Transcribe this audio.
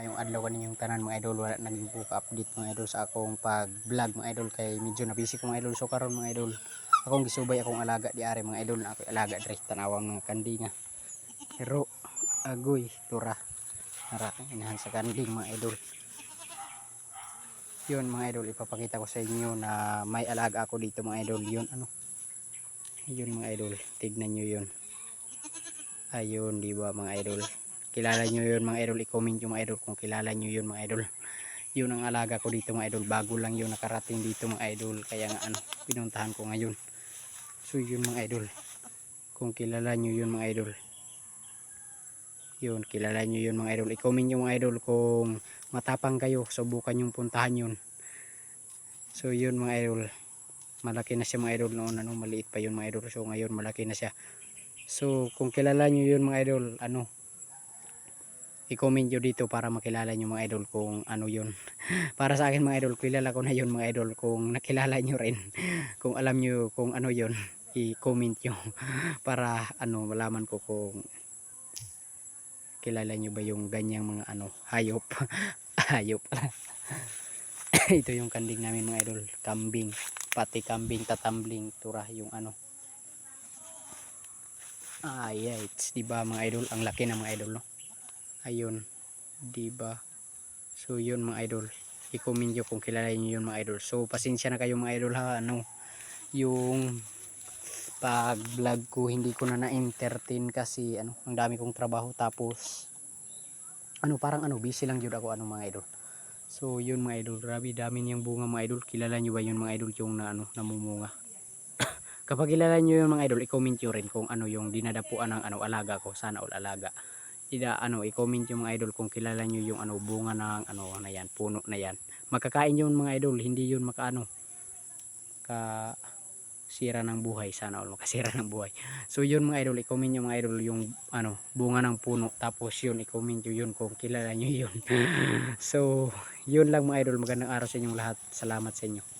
Maayong adlaw kaninyong tanan mga idol. Wala naging buka update mga idol sa akong pag vlog mga idol. Kay medyo na busy ko mga idol. So karon mga idol akong gisubay akong alaga di are mga idol. Na ako alaga diri tanawang mga kandinga. Pero agoy tura. Nara inahan sa kanding mga idol. Yun mga idol ipapakita ko sa inyo na may alaga ako dito mga idol. Yun ano? Yun mga idol. Tignan nyo yun. Ayun di ba mga idol kilala nyo yun mga idol. I-comment yung mga idol kung kilala nyo yun mga idol. Yun ang alaga ko dito mga idol. Bago lang yun nakarating dito mga idol. Kaya nga ano pinuntahan ko ngayon. So yun mga idol. Kung kilala nyo yun mga idol. Yun kilala nyo yun mga idol. I-comment nyo mga idol kung matapang kayo subukan yung puntahan yun. So yun mga idol. Malaki na siya mga idol noon ano maliit pa yun mga idol. So ngayon malaki na siya. So kung kilala nyo yun mga idol ano i-comment nyo dito para makilala nyo mga idol kung ano yun. Para sa akin mga idol kilala ko na yun mga idol kung nakilala nyo rin. Kung alam nyo kung ano yun i-comment nyo para ano malaman ko kung kilala nyo ba yung ganyang mga ano hayop. Hayop ito yung kanding namin mga idol. Kambing pati kambing tatambling tura yung ano. Ah yeah it's diba mga idol? Ang laki ng mga idol no ayun diba so yun mga idol. I-comment nyo kung kilala nyo yun mga idol. So pasensya na kayo mga idol ha? Ano yung pag vlog ko hindi ko na na-entertain kasi ano ang dami kong trabaho. Tapos ano parang ano busy lang yun ako ano mga idol. So yun mga idol grabe dami niyang bunga mga idol. Kilala nyo ba yun mga idol yung na ano namumunga? Kapag kilala nyo yun mga idol i-comment nyo rin kung ano yung dinadapuan ng ano alaga ko. Sana all alaga ida ano i-comment yung mga idol kung kilala nyo yung ano bunga ng ano na yan puno na yan. Makakain yun mga idol hindi yun makaano ka sira ng buhay. Sana all makasira ng buhay. So yun mga idol i-comment nyo mga idol yung ano bunga ng puno. Tapos yun i-comment nyo yun kung kilala nyo yun. So yun lang mga idol. Magandang araw sa inyong lahat. Salamat sa inyo